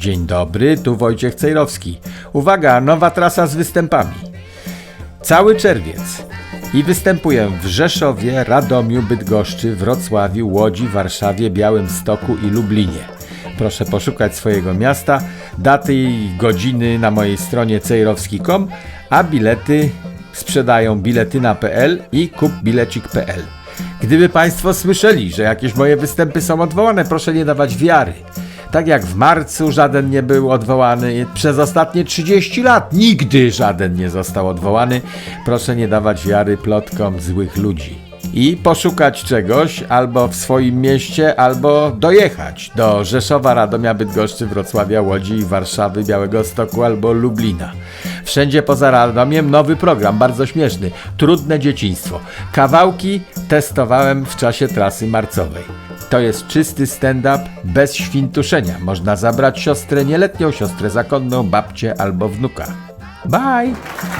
Dzień dobry, tu Wojciech Cejrowski. Uwaga, nowa trasa z występami. Cały czerwiec. I występuję w Rzeszowie, Radomiu, Bydgoszczy, Wrocławiu, Łodzi, Warszawie, Białymstoku i Lublinie. Proszę poszukać swojego miasta, daty i godziny na mojej stronie cejrowski.com, a bilety sprzedają biletyna.pl i kupbilecik.pl. Gdyby Państwo słyszeli, że jakieś moje występy są odwołane, proszę nie dawać wiary. Tak jak w marcu żaden nie był odwołany, przez ostatnie 30 lat nigdy żaden nie został odwołany. Proszę nie dawać wiary plotkom złych ludzi. I poszukać czegoś albo w swoim mieście, albo dojechać do Rzeszowa, Radomia, Bydgoszczy, Wrocławia, Łodzi, Warszawy, Białegostoku albo Lublina. Wszędzie poza Radomiem nowy program, bardzo śmieszny. Trudne dzieciństwo. Kawałki testowałem w czasie trasy marcowej. To jest czysty stand-up bez świntuszenia. Można zabrać siostrę nieletnią, siostrę zakonną, babcię albo wnuka. Bye!